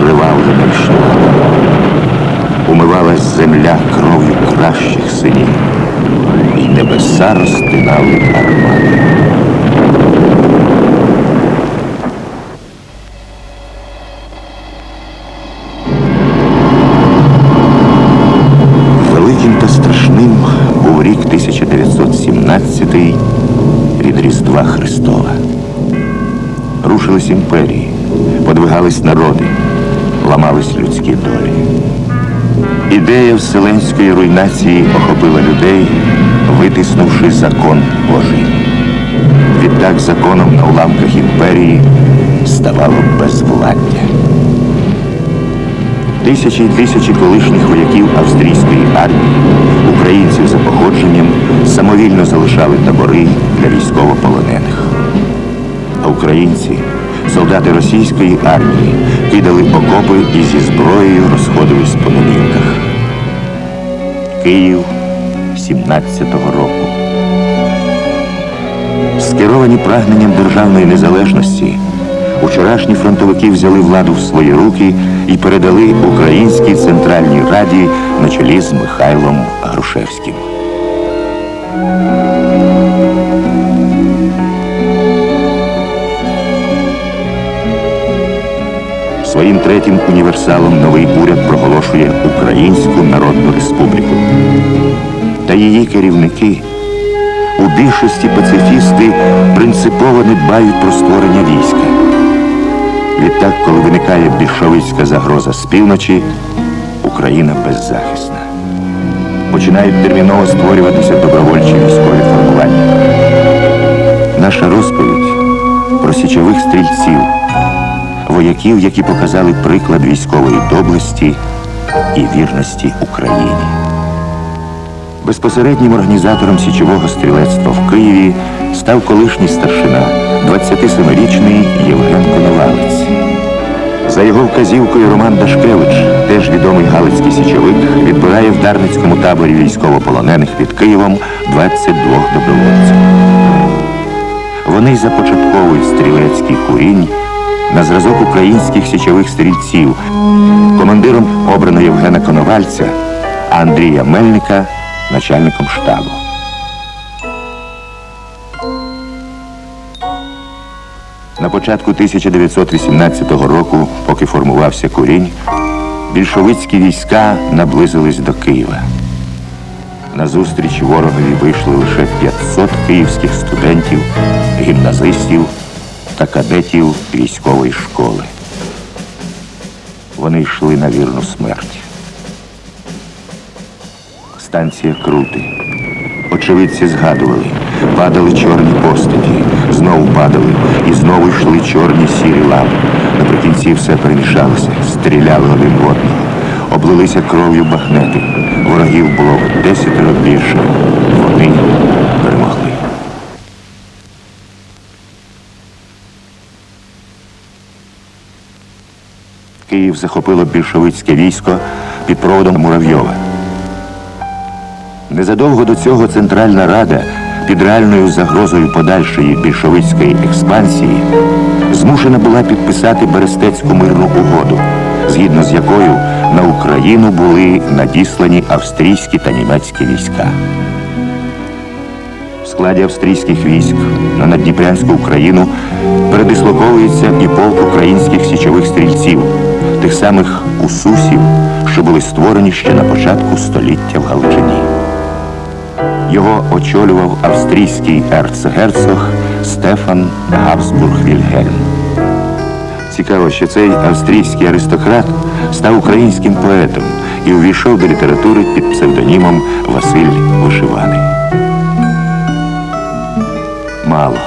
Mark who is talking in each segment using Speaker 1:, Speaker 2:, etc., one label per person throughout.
Speaker 1: закривавленим шлюбом. Умивалась земля кров'ю кращих синів, і небеса розтинали армати. Великим та страшним був рік 1917 від Різдва Христова. Рушились імперії, подвигались народи, ламались людські долі. Ідея вселенської руйнації охопила людей, витиснувши закон Божий. Відтак законом на уламках імперії ставало безвладдя. Тисячі й тисячі колишніх вояків австрійської армії, українців за походженням, самовільно залишали табори для військовополонених. А українці, солдати російської армії, кидали окопи і зі зброєю розходились по домівках. Київ 17-го року. Скеровані прагненням державної незалежності, учорашні фронтовики взяли владу в свої руки і передали Українській Центральній Раді на чолі з Михайлом Грушевським. Третім універсалом новий уряд проголошує Українську Народну Республіку. Та її керівники у більшості пацифісти принципово не дбають про створення війська. Відтак, коли виникає більшовицька загроза з півночі, Україна беззахисна. Починають терміново створюватися добровольчі військові формування. Наша розповідь про січових стрільців, вояків, які показали приклад військової доблесті і вірності Україні. Безпосереднім організатором січового стрілецтва в Києві став колишній старшина, 27-річний Євген Коновалець. За його вказівкою Роман Дашкевич, теж відомий Галицький січовик, відбирає в Дарницькому таборі військовополонених під Києвом 22 добровольців. Вони започатковують стрілецький курінь на зразок українських січових стрільців. Командиром обрано Євгена Коновальця, а Андрія Мельника начальником штабу. На початку 1918 року, поки формувався курінь, більшовицькі війська наблизились до Києва. На зустріч ворогові вийшли лише 500 київських студентів, гімназистів та кадетів військової школи. Вони йшли на вірну смерть. Станція Крути. Очевидці згадували, падали чорні постаті, знову падали і знову йшли чорні сірі лави. Наприкінці все перемішалося, стріляли один в одного, облилися кров'ю багнети. Ворогів було в десятеро більше. Вони перемогли. Київ захопило більшовицьке військо під проводом Муравйова. Незадовго до цього Центральна Рада під реальною загрозою подальшої більшовицької експансії змушена була підписати Берестецьку мирну угоду, згідно з якою на Україну були надіслані австрійські та німецькі війська. В складі австрійських військ на Надніпрянську Україну передислоковується і полк українських січових стрільців, тих самих усусів, що були створені ще на початку століття в Галичині. Його очолював австрійський ерцгерцог Стефан Габсбург Вільгельм. Цікаво, що цей австрійський аристократ став українським поетом і увійшов до літератури під псевдонімом Василь Вишиваний. Мало,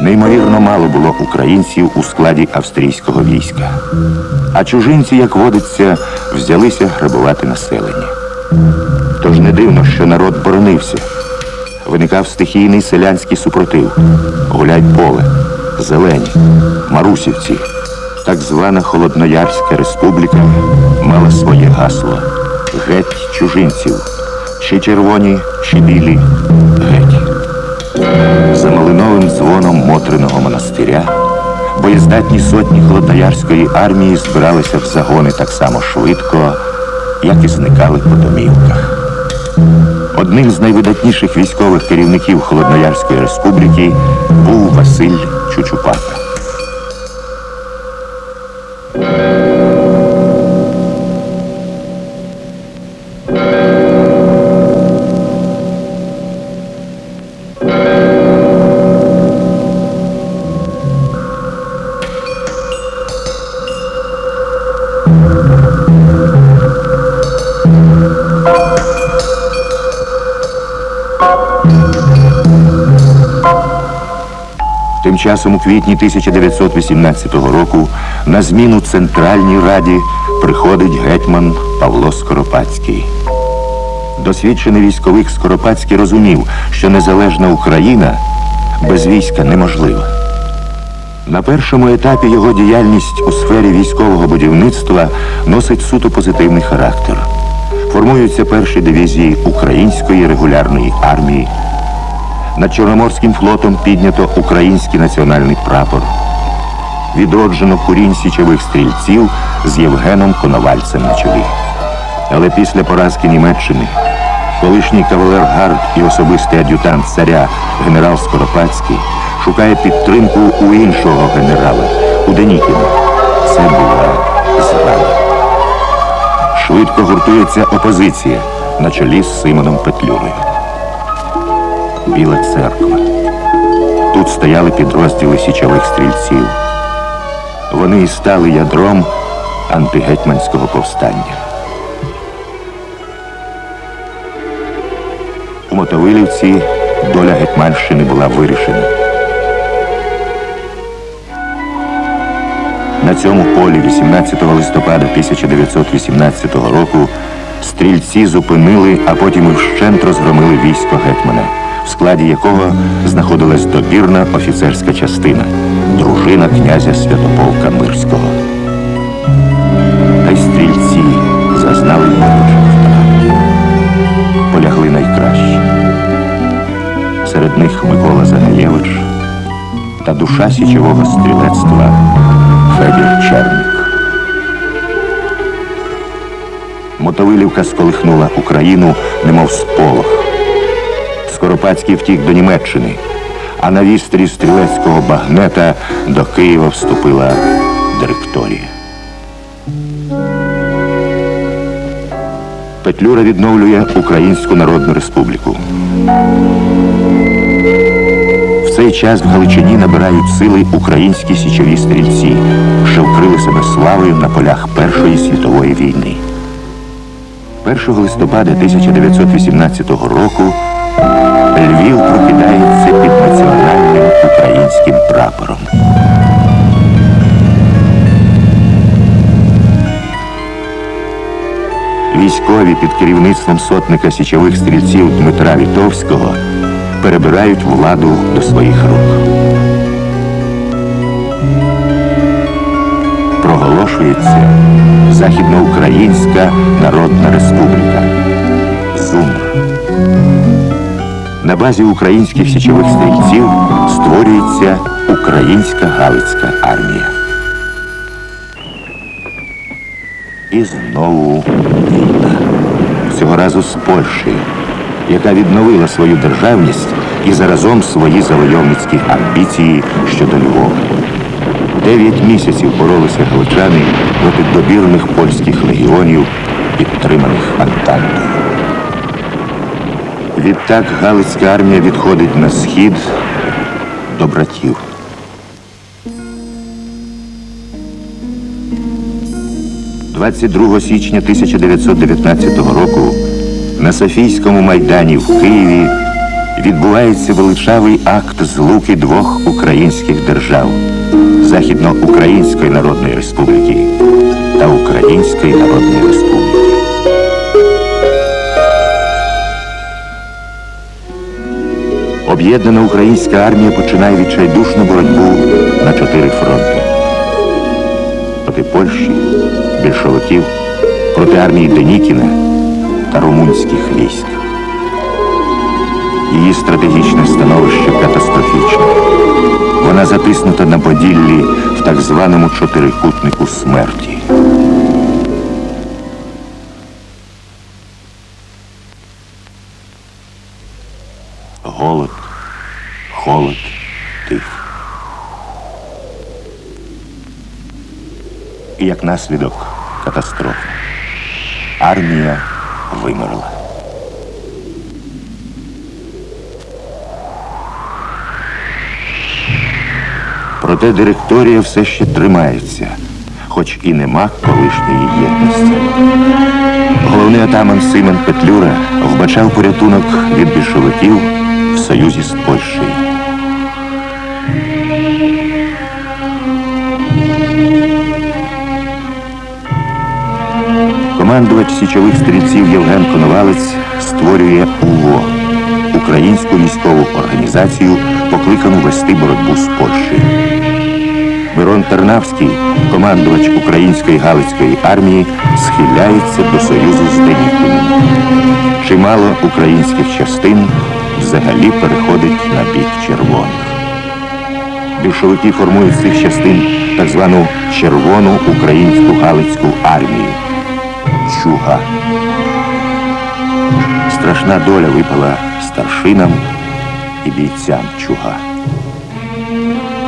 Speaker 1: неймовірно мало було українців у складі австрійського війська. А чужинці, як водиться, взялися грабувати населення. Тож не дивно, що народ боронився. Виникав стихійний селянський супротив. Гуляй поле, зелені, марусівці. Так звана Холодноярська республіка мала своє гасло. Геть чужинців. Чи червоні, чи білі, геть. За малиновим дзвоном Мотриного монастиря боєздатні сотні холодноярської армії збиралися в загони так само швидко, як і зникали по домівках. Одним з найвидатніших військових керівників Холодноярської республіки був Василь Чучупака. Тим часом у квітні 1918 року на зміну Центральній Раді приходить гетьман Павло Скоропадський. Досвідчений військовик Скоропадський розумів, що незалежна Україна без війська неможлива. На першому етапі його діяльність у сфері військового будівництва носить суто позитивний характер. Формуються перші дивізії Української регулярної армії. Над Чорноморським флотом піднято український національний прапор. Відроджено курінь січових стрільців з Євгеном Коновальцем на чолі. Але після поразки Німеччини колишній кавалер Гард і особистий ад'ютант царя генерал Скоропадський шукає підтримку у іншого генерала, у Денікіна. Це була зрада. Швидко гуртується опозиція на чолі з Симоном Петлюрою. Біла церква. Тут стояли підрозділи січових стрільців. Вони і стали ядром антигетьманського повстання. У Мотовилівці доля Гетьманщини була вирішена. На цьому полі 18 листопада 1918 року стрільці зупинили, а потім і вщент розгромили військо гетьмана, в складі якого знаходилась добірна офіцерська частина, дружина князя Святополка Мирського. Та й стрільці зазнали болючих втрат. Полягли найкращі. Серед них Микола Загаєвич та душа січового стрілецтва Федір Черник. Мотовилівка сколихнула Україну, немов сполох. Скоропадський втік до Німеччини, а на вістрі стрілецького багнета до Києва вступила директорія. Петлюра відновлює Українську Народну Республіку. В цей час в Галичині набирають сили українські січові стрільці, що вкрили себе славою на полях Першої світової війни. 1 листопада 1918 року Львів прокидається під національним українським прапором. Військові під керівництвом сотника січових стрільців Дмитра Вітовського перебирають владу до своїх рук. Проголошується Західноукраїнська Народна Республіка. ЗУНР. На базі українських січових стрільців створюється Українська Галицька армія. І знову війна. Цього разу з Польщею, яка відновила свою державність і заразом свої завойовницькі амбіції щодо Львова. Дев'ять місяців боролися галичани проти добірних польських легіонів, підтриманих Антантою. Відтак Галицька армія відходить на схід до братів. «22 січня 1919 року на Софійському майдані в Києві відбувається величавий акт злуки двох українських держав Західноукраїнської Народної Республіки та Української Народної Республіки. Об'єднана українська армія починає відчайдушну боротьбу на чотири фронти. Проти Польщі, більшовиків, проти армії Денікіна та румунських військ. Її стратегічне становище катастрофічне. Вона затиснута на Поділлі в так званому чотирикутнику смерті. Холод, тиф. І як наслідок катастрофа. Армія вимерла. Проте директорія все ще тримається, хоч і нема колишньої єдності. Головний атаман Симен Петлюра вбачав порятунок від більшовиків в союзі з Польщею. Командувач січових стрільців Євген Коновалець створює УВО українську військову організацію, покликану вести боротьбу з Польщею. Мирон Тернавський, командувач української Галицької армії, схиляється до союзу з Денікіним. Чимало українських частин взагалі переходить на бік червоних. Більшовики формують з цих частин так звану Червону українську Галицьку армію. Чуга. Страшна доля випала старшинам і бійцям чуга.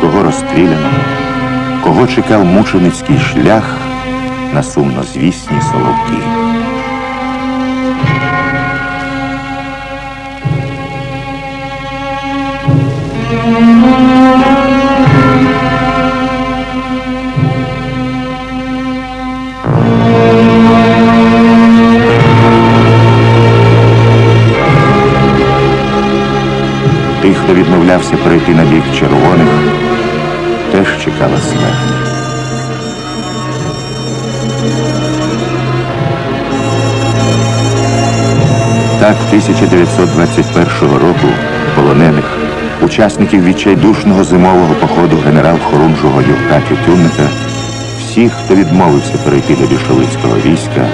Speaker 1: Кого розстріляно, кого чекав мученицький шлях на сумнозвісні соловки. Відмовлявся перейти на бік червоних, теж чекала смерть. Так, 1921 року полонених, учасників відчайдушного зимового походу генерал-хорунжого Юрка Тютюнника, всіх, хто відмовився перейти до більшовицького війська,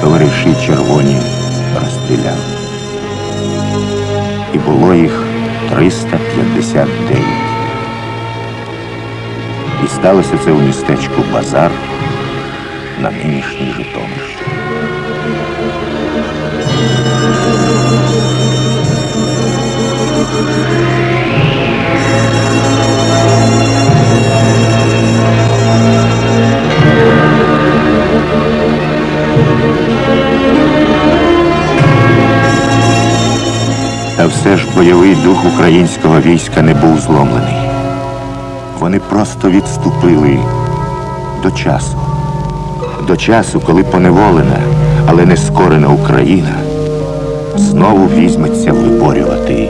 Speaker 1: товариші червоні розстріляли. І було їх 359. І сталося це у містечку Базар на нинішній Житомирщині. Та все ж бойовий дух українського війська не був зломлений. Вони просто відступили до часу. До часу, коли поневолена, але не скорена Україна знову візьметься виборювати.